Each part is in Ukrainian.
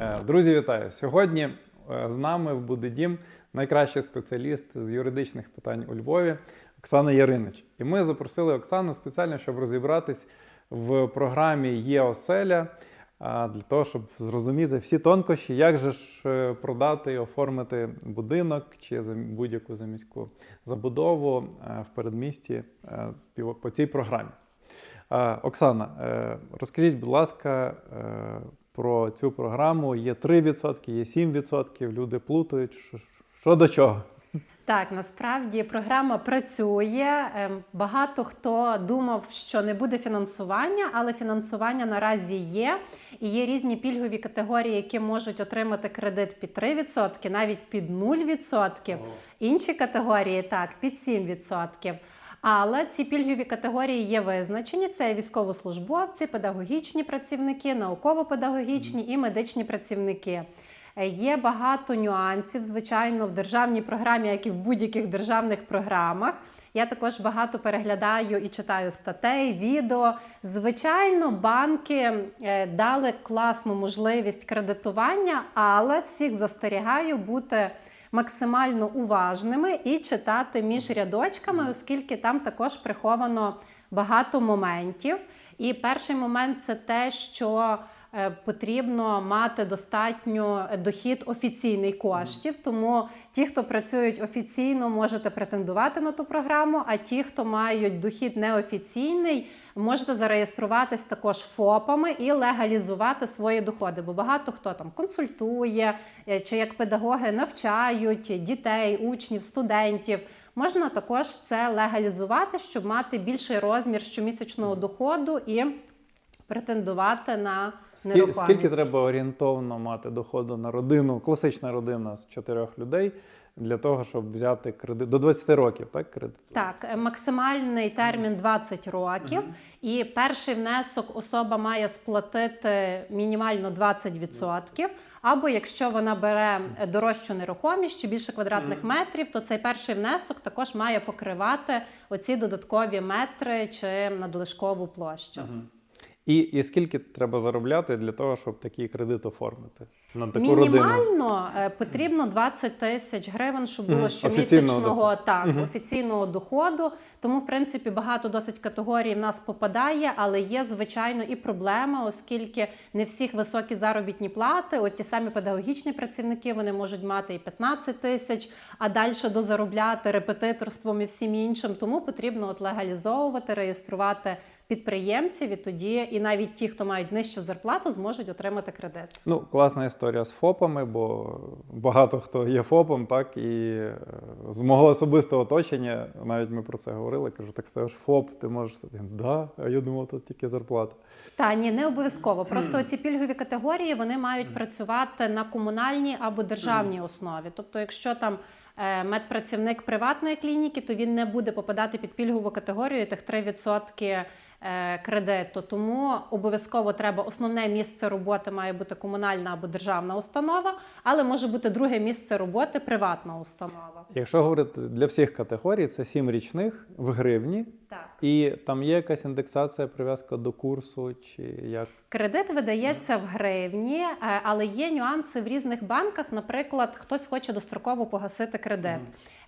Е, Друзі, вітаю! Сьогодні е, з нами в буде дім найкращий спеціаліст з юридичних питань у Львові Оксана Яринич. І ми запросили Оксану спеціально, щоб розібратись в програмі Є оселя для того, щоб зрозуміти всі тонкощі, як же ж е, продати і оформити будинок чи будь-яку заміську забудову е, в передмісті е, по цій програмі. Е, Оксана, е, розкажіть, будь ласка, е, про цю програму. Є 3%, є 7%, люди плутають. Що, що до чого? Так, насправді програма працює. Ем, Багато хто думав, що не буде фінансування, але фінансування наразі є. І є різні пільгові категорії, які можуть отримати кредит під 3%, навіть під 0%. Інші категорії так, під 7%. Але ці пільгові категорії є визначені: це військовослужбовці, педагогічні працівники, науково-педагогічні і медичні працівники. Е, Є багато нюансів, звичайно, в державній програмі, як і в будь-яких державних програмах. Я також багато переглядаю і читаю статей, відео. Звичайно, банки е, дали класну можливість кредитування, але всіх застерігаю бути максимально уважними і читати між рядочками, оскільки там також приховано багато моментів. І перший момент це те, що потрібно мати достатньо дохід офіційний коштів. Тому ті, хто працюють офіційно, можете претендувати на ту програму. А ті, хто мають дохід неофіційний, можете зареєструватись також ФОПами і легалізувати свої доходи. Бо багато хто там консультує е, чи як педагоги навчають дітей, учнів, студентів. Можна також це легалізувати, щоб мати більший розмір щомісячного доходу і претендувати на нерухомість. Скільки треба орієнтовно мати доходу на родину, класична родина з чотирьох людей для того, щоб взяти кредит до 20 років, так? Кредит? Так, е, максимальний термін 20 років, і перший внесок особа має сплатити мінімально 20%. Або якщо вона бере е, дорожчу нерухомість чи більше квадратних метрів, то цей перший внесок також має покривати оці додаткові метри чи надлишкову площу. І, і скільки треба заробляти для того, щоб такий кредит оформити на таку родину? Мінімально е, потрібно 20 тисяч гривень, щоб було щомісячного так, офіційного доходу. Тому, в принципі, багато досить категорій в нас попадає, але є звичайно і проблема, оскільки не всіх високі заробітні плати. От ті самі педагогічні працівники вони можуть мати і 15 тисяч, а далі дозаробляти репетиторством і всім іншим. Тому потрібно от легалізовувати, реєструвати підприємців, і тоді і навіть ті, хто мають нижчу зарплату, зможуть отримати кредит. Ну, класна історія з ФОПами, бо багато хто є ФОПом, так і е, з мого особистого оточення, навіть ми про це говорили. Кажу, так це ж ФОП, ти можеш Він, да, а я думав, тут тільки зарплата. Та ні, не обов'язково. Просто ці пільгові категорії вони мають працювати на комунальній або державній основі. Тобто, якщо там е, медпрацівник приватної клініки, то він не буде попадати під пільгову категорію тих 3% е, кредиту. Тому обов'язково треба основне місце роботи має бути комунальна або державна установа, але може бути друге місце роботи приватна установа. Якщо говорити для всіх категорій, це сім річних в гривні, Так. і там є якась індексація, прив'язка до курсу, чи як. Кредит видається в гривні, е, але є нюанси в різних банках. Наприклад, хтось хоче достроково погасити кредит.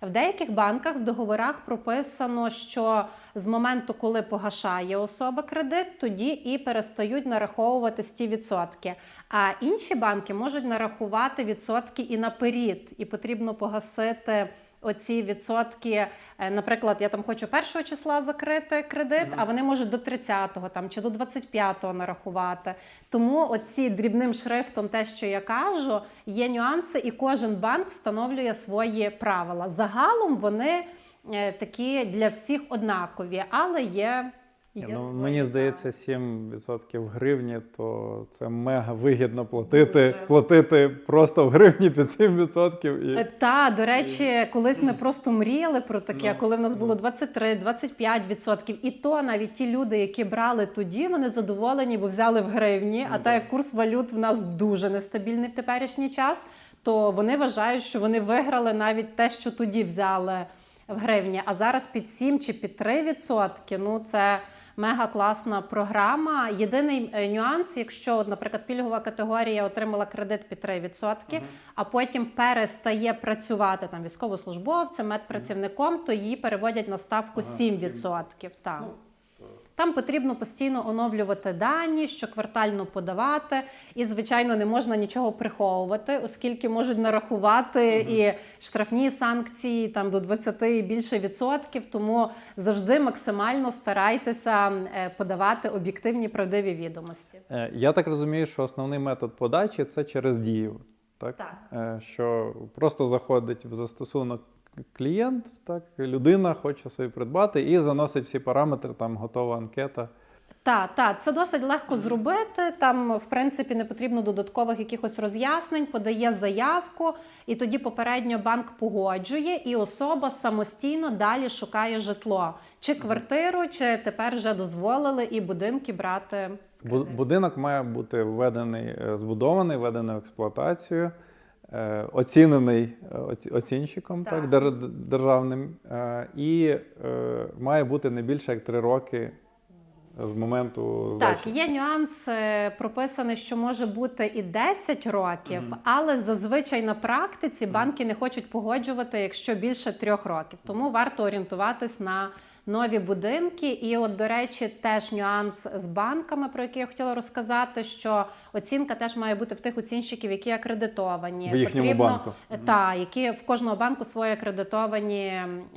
В деяких банках в договорах прописано, що з моменту, коли погашає особа кредит, тоді і перестають нараховувати ті відсотки. А інші банки можуть нарахувати відсотки і наперед, і потрібно погасити. Оці відсотки, е, наприклад, я там хочу першого числа закрити кредит, а вони можуть до 30-го там чи до 25-го нарахувати. Тому оці дрібним шрифтом, те, що я кажу, є нюанси, і кожен банк встановлює свої правила. Загалом вони е, такі для всіх однакові, але є. Є ну, свої, мені здається, 7% в гривні, то це мега вигідно платити, Дуже. платити просто в гривні під 7%. І... Е, Та, до речі, колись ми просто мріяли про таке, Ну, коли в нас було ну. 23-25 відсотків. І то навіть ті люди, які брали тоді, вони задоволені, бо взяли в гривні. Ну, А да. так як курс валют в нас дуже нестабільний в теперішній час, то вони вважають, що вони виграли навіть те, що тоді взяли в гривні. А зараз під 7 чи під 3 відсотки. Ну це мега класна програма. Єдиний е, нюанс, якщо, наприклад, пільгова категорія отримала кредит під 3%, а потім перестає працювати там військовослужбовцем, медпрацівником, то її переводять на ставку Ага, 7%. Так. Там потрібно постійно оновлювати дані, щоквартально подавати, і звичайно не можна нічого приховувати, оскільки можуть нарахувати і штрафні санкції там до 20 і більше відсотків. Тому завжди максимально старайтеся е, подавати об'єктивні правдиві відомості. Е, Я так розумію, що основний метод подачі це через дію. Так? Так. Е, Що просто заходить в застосунок клієнт, так, людина хоче собі придбати і заносить всі параметри, там готова анкета. Так, так, це досить легко зробити. Там, в принципі, не потрібно додаткових якихось роз'яснень, подає заявку, і тоді попередньо банк погоджує, і особа самостійно далі шукає житло, чи квартиру, чи тепер вже дозволили і будинки брати. Бу- кредит. Будинок має бути введений, е, збудований, введений в експлуатацію, оцінений е, оцінщиком Так. так. державним, е, і е, має бути не більше як три роки з моменту здачі. Так, є нюанс е, прописаний, що може бути і 10 років, Мгм. але зазвичай на практиці банки не хочуть погоджувати, якщо більше трьох років. Тому варто орієнтуватись на нові будинки. І, от, до речі, теж нюанс з банками, про який я хотіла розказати, що оцінка теж має бути в тих оцінщиків, які акредитовані. В їхньому Потрібно- банку. Е, Та, які в кожного банку свої акредитовані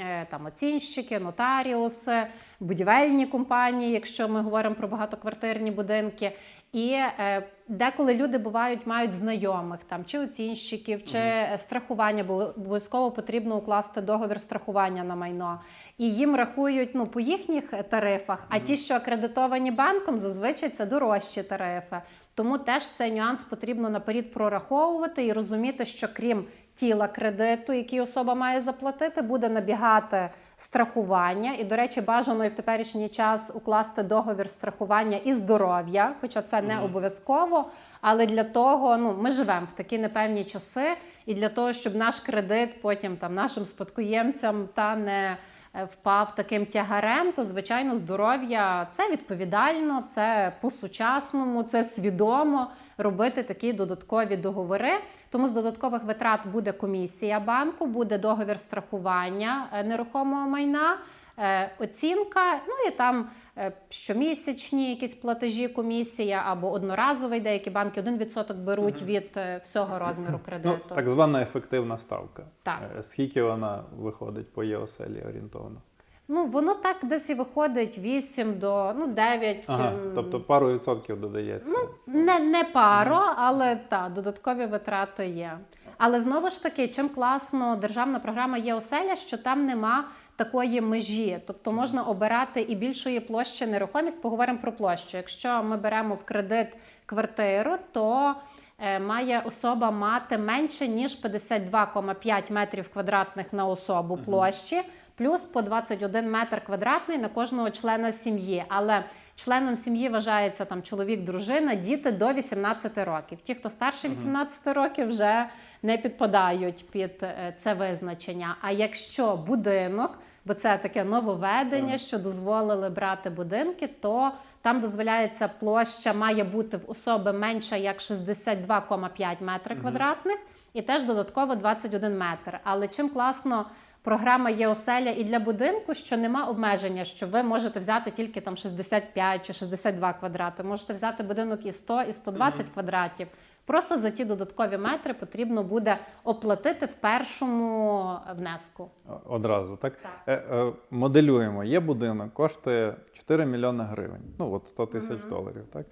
е, там оцінщики, нотаріуси, будівельні компанії, якщо ми говоримо про багатоквартирні будинки. І е, деколи люди бувають, мають знайомих там чи оцінщиків, чи е, страхування, бо обов'язково потрібно укласти договір страхування на майно. І їм рахують ну по їхніх тарифах. А ті, що акредитовані банком, зазвичай це дорожчі тарифи. Тому теж цей нюанс потрібно наперед прораховувати і розуміти, що крім тіла кредиту, який особа має заплатити, буде набігати страхування. І, до речі, бажано і в теперішній час укласти договір страхування і здоров'я, хоча це не обов'язково. Але для того, ну ми живемо в такі непевні часи, і для того, щоб наш кредит потім там нашим спадкоємцям та не впав таким тягарем, то звичайно здоров'я це відповідально, це по-сучасному, це свідомо робити такі додаткові договори. Тому з додаткових витрат буде комісія банку, буде договір страхування е, нерухомого майна. Е, Оцінка, ну і там е, щомісячні якісь платежі, комісія або одноразовий. Деякі банки 1% беруть від е, всього розміру кредиту. Ну, так звана ефективна ставка. Так. Скільки вона виходить по ЄОСЕЛі орієнтовно? Ну воно так десь і виходить 8 до ну 9. Ага, тобто пару відсотків додається. Не, не паро, але та додаткові витрати є. Але знову ж таки, чим класно державна програма є оселя, що там нема такої межі. Тобто можна обирати і більшої площі нерухомість. Поговоримо про площу. Якщо ми беремо в кредит квартиру, то е, має особа мати менше ніж 52,5 метрів квадратних на особу площі, плюс по 21 метр квадратний на кожного члена сім'ї. Але членом сім'ї вважається там чоловік, дружина, діти до 18 років. Ті, хто старше Мгм. 18 років, вже не підпадають під е, це визначення. А якщо будинок, бо це таке нововведення, що дозволили брати будинки, то там дозволяється площа має бути в особи менша як 62,5 метри квадратних, і теж додатково 21 метр. Але чим класно програма є оселя і для будинку, що нема обмеження, що ви можете взяти тільки там 65 чи 62 квадрати. Можете взяти будинок і 100, і 120 Мгм. квадратів. Просто за ті додаткові метри потрібно буде оплатити в першому внеску. Одразу, так? Так. Е, е, моделюємо. Є будинок, коштує 4 мільйони гривень. Ну, от 100 тисяч Мгм. доларів. Так?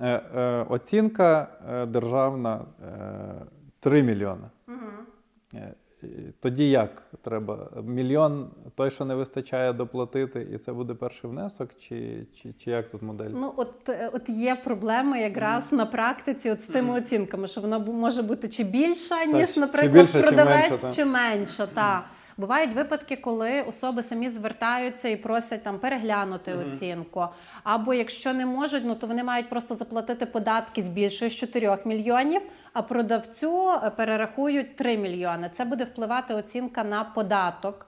Е, е, оцінка е, державна е, 3 мільйони. Е, і Тоді як треба? Мільйон той, що не вистачає доплатити, і це буде перший внесок, чи, чи, чи як тут модель? Ну, от, е, от є проблеми якраз на практиці от з тими mm. оцінками, що вона може бути чи більша, ніж, чи наприклад, продавець, чи менша, чи менша. Та. Бувають випадки, коли особи самі звертаються і просять там переглянути Мгм. оцінку. Або якщо не можуть, ну то вони мають просто заплатити податки з більшої з 4 мільйонів, а продавцю е, перерахують 3 мільйони. Це буде впливати оцінка на податок.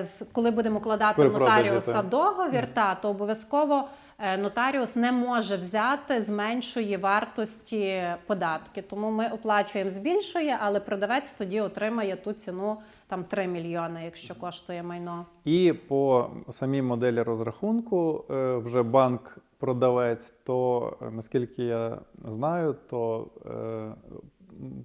З- коли будемо кладати нотаріуса договір, та то обов'язково е, нотаріус не може взяти з меншої вартості податки. Тому ми оплачуємо з більшої, але продавець тоді отримає ту ціну там 3 мільйони, якщо коштує майно. І по самій моделі розрахунку е, вже банк продавець, то е, наскільки я знаю, то е,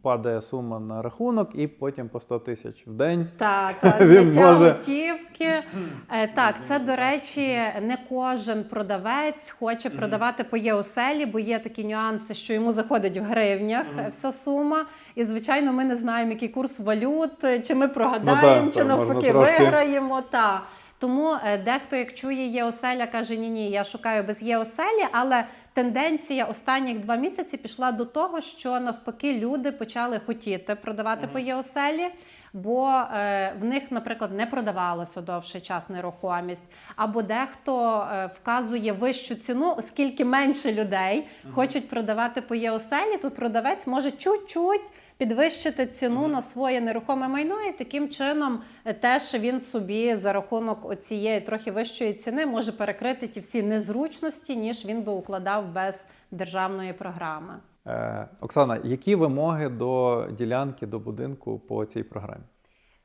падає сума на рахунок і потім по 100 тисяч в день. Так, так, Він може- готівки. Е, Так, це до речі, не кожен продавець хоче продавати по ЄОСЕЛі, бо є такі нюанси, що йому заходить в гривнях вся сума. І звичайно, ми не знаємо, який курс валют, е, чи ми прогадаємо, Ну так, чи так, навпаки трошки. виграємо. Та. Тому е, дехто, як чує ЄОСЕЛя, каже: ні, ні, я шукаю без ЄОСЕЛі, але тенденція останніх два місяці пішла до того, що навпаки люди почали хотіти продавати по ЄОСЕЛі. Бо е, в них, наприклад, не продавалося довший час нерухомість, або дехто е, вказує вищу ціну, оскільки менше людей хочуть продавати по ЄОСЕЛі, то продавець може чуть-чуть підвищити ціну на своє нерухоме майно, і таким чином е, теж він собі за рахунок цієї трохи вищої ціни може перекрити ті всі незручності, ніж він би укладав без державної програми. Е, Оксана, які вимоги до ділянки, до будинку по цій програмі?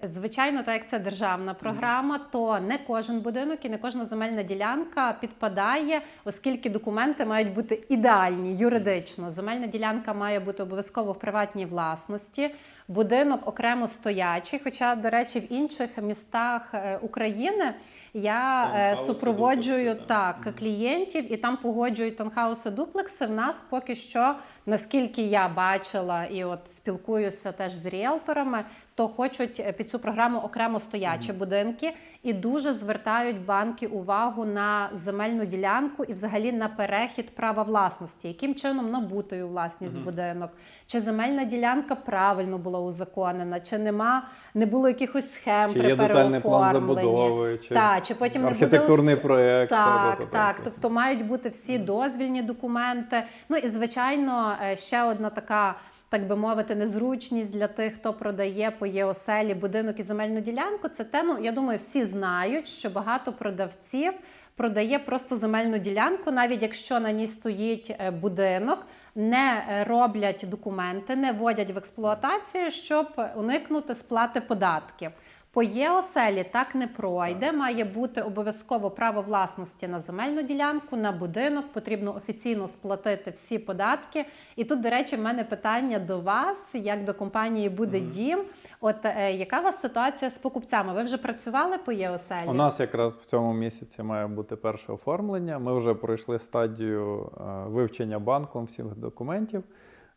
Звичайно, так як це державна програма, то не кожен будинок і не кожна земельна ділянка підпадає, оскільки документи мають бути ідеальні юридично. Земельна ділянка має бути обов'язково в приватній власності, будинок окремо стоячий. Хоча, до речі, в інших містах е, України я е, супроводжую дуплекси, так так. клієнтів і там погоджують таунхауси, дуплекси. В нас поки що, наскільки я бачила і от спілкуюся теж з ріелторами, то хочуть е, під цю програму окремо стоячі будинки і дуже звертають банки увагу на земельну ділянку і взагалі на перехід права власності, яким чином набути у власність Мгм. будинок, чи земельна ділянка правильно була узаконена, чи нема не було якихось схем Чи при є детальний план забудови, чи Так, чи потім не буде архітектурний проєкт? так, так. все. Тобто мають бути всі дозвільні документи. Ну і звичайно, е, ще одна така. Так би мовити, незручність для тих, хто продає по ЄОСЕЛі будинок і земельну ділянку. Це те, ну я думаю, всі знають, що багато продавців продає просто земельну ділянку, навіть якщо на ній стоїть е, будинок, не е, роблять документи, не вводять в експлуатацію, щоб уникнути сплати податків. По ЄОСЕЛі так не пройде. Має бути обов'язково право власності на земельну ділянку, на будинок. Потрібно офіційно сплатити всі податки. І тут, до речі, в мене питання до вас, як до компанії буде Мгм. дім. От е, яка у вас ситуація з покупцями? Ви вже працювали по ЄОСЕЛі? У нас якраз в цьому місяці має бути перше оформлення. Ми вже пройшли стадію е, вивчення банком всіх документів.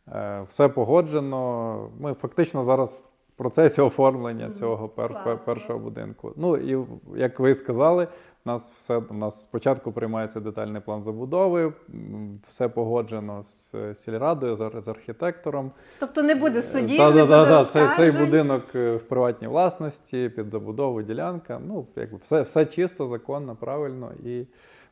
Е, Все погоджено. Ми фактично зараз процесі оформлення цього пер- пер- першого будинку. Ну і як ви сказали, у нас все у нас спочатку приймається детальний план забудови, все погоджено з е, сільрадою, з з архітектором. Тобто не буде судів, Так, не буде так. Цей, цей будинок е, в приватній власності, під забудову, ділянка. Ну, якби все, все чисто, законно, правильно. І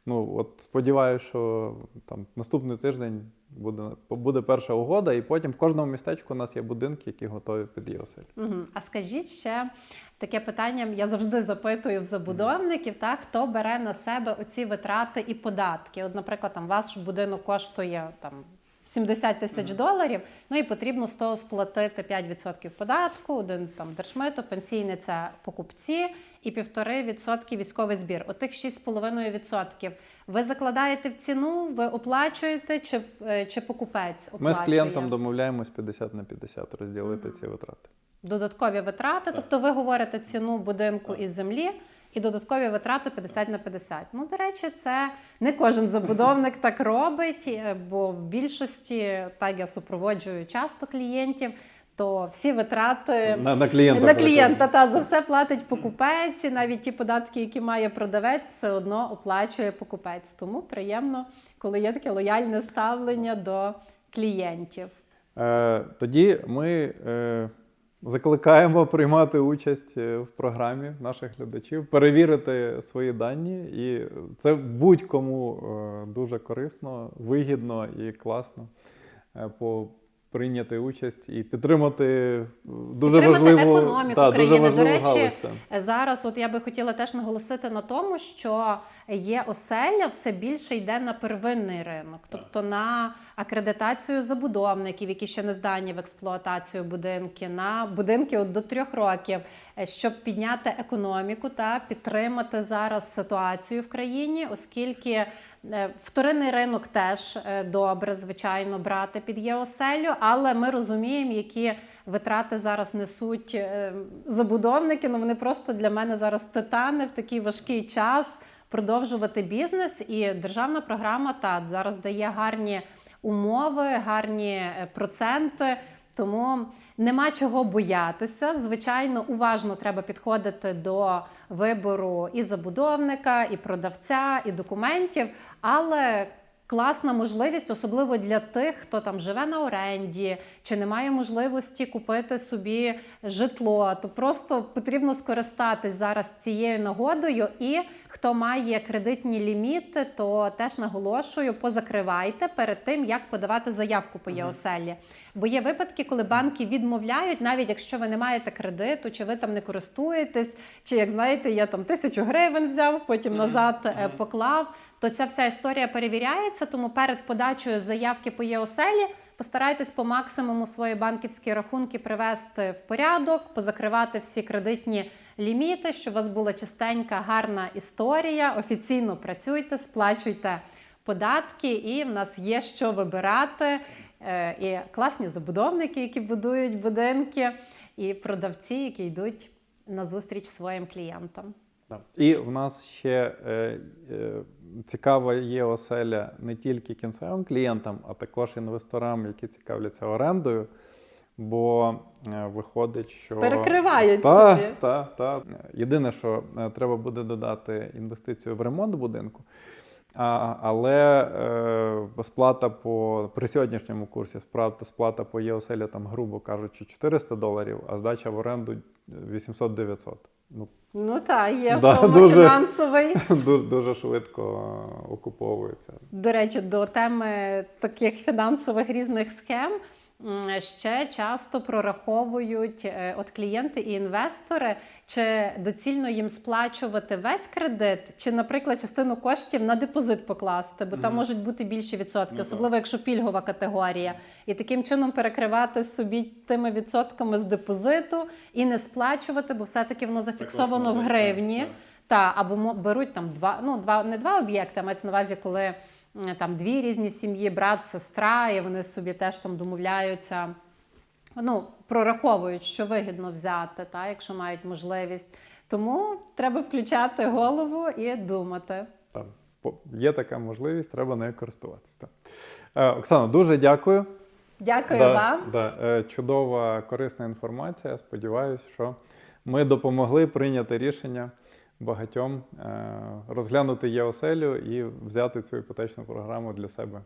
ну, от сподіваюся, що там наступний тиждень буде, буде перша угода, і потім в кожному містечку у нас є будинки, які готові під ЄОСЕЛь. Мгм. А скажіть ще таке питання, я завжди запитую в забудовників, так, хто бере на себе оці витрати і податки. От, наприклад, там ваш будинок коштує там. 70 тисяч доларів, ну і потрібно з того сплатити 5% податку, один там держмито, пенсійне це покупці і 1,5% військовий збір. Отих 6,5% ви закладаєте в ціну, ви оплачуєте чи, е, чи покупець оплачує? Ми з клієнтом домовляємось 50 на 50 розділити Мгм. ці витрати. додаткові витрати. Тобто ви говорите ціну будинку Так. із землі і додаткові витрати 50 на 50. Ну, до речі, це не кожен забудовник так робить, е, бо в більшості так я супроводжую часто клієнтів. То всі витрати На, на клієнта. на клієнта та за все платить покупець, і навіть ті податки, які має продавець, все одно оплачує покупець. Тому приємно, коли є таке лояльне ставлення до клієнтів. Е, тоді ми е, закликаємо приймати участь е, в програмі наших глядачів, перевірити свої дані, і це будь-кому е, дуже корисно, вигідно і класно. Е, по прийняти участь і підтримати е, дуже Підтримати важливу, економіку та, дуже країни. До речі, галузь. та. Зараз, от я би хотіла теж наголосити на тому, що є оселя все більше йде на первинний ринок, тобто на акредитацію забудовників, які ще не здані в експлуатацію будинки, на будинки до трьох років, е, щоб підняти економіку та підтримати зараз ситуацію в країні, оскільки е, вторинний ринок теж е, добре, звичайно, брати під ЄОселю, але ми розуміємо, які витрати зараз несуть забудовники. Ну вони просто для мене зараз титани в такий важкий час продовжувати бізнес. І державна програма та зараз дає гарні умови, гарні е, проценти. Тому нема чого боятися. Звичайно, уважно треба підходити до вибору і забудовника, і продавця, і документів, але класна можливість, особливо для тих, хто там живе на оренді, чи не має можливості купити собі житло. То просто потрібно скористатись зараз цією нагодою. І хто має кредитні ліміти, то теж наголошую, позакривайте перед тим, як подавати заявку по. ЄОСЕЛі. Бо є випадки, коли банки відмовляють, навіть якщо ви не маєте кредиту, чи ви там не користуєтесь, чи як знаєте, я там тисячу гривень взяв, потім назад е, Мгм. поклав. То ця вся історія перевіряється. Тому перед подачею заявки по ЄОСЕЛі постарайтесь по максимуму свої банківські рахунки привести в порядок, позакривати всі кредитні ліміти, щоб у вас була чистенька, гарна історія. Офіційно працюйте, сплачуйте податки, і в нас є що вибирати. Е, І класні забудовники, які будують будинки, і продавці, які йдуть на зустріч своїм клієнтам. І в нас ще е, е, цікава є оселя не тільки кінцевим клієнтам, а також інвесторам, які цікавляться орендою. Бо е, виходить, що Перекривають та, собі. та, та. Єдине, що е, треба буде додати інвестицію в ремонт будинку. А, але е, сплата по при сьогоднішньому курсі сплата, сплата по ЄОСЕЛі, там, грубо кажучи, 400 доларів, а здача в оренду 800-900. Ну, Ну так, є Да, дуже. фінансовий. дуже, дуже швидко окуповується. До речі, до теми таких фінансових різних схем ще часто прораховують е, от клієнти і інвестори, чи доцільно їм сплачувати весь кредит, чи, наприклад, частину коштів на депозит покласти, бо там Мгм. можуть бути більші відсотки, так. особливо якщо пільгова категорія, і таким чином перекривати собі тими відсотками з депозиту і не сплачувати, бо все-таки воно зафіксовано в гривні. Та або беруть там два, ну два не два об'єкти, а мається на увазі, коли там дві різні сім'ї, брат, сестра, і вони собі теж там домовляються. Ну, прораховують, що вигідно взяти, та, якщо мають можливість. Тому треба включати голову і думати. Там є така можливість, треба нею користуватися. Так. Е, Оксана, дуже дякую. Дякую Да, вам. Да, е, чудова, корисна інформація. Сподіваюсь, що ми допомогли прийняти рішення багатьом е, розглянути ЄОСЕЛю і взяти цю іпотечну програму для себе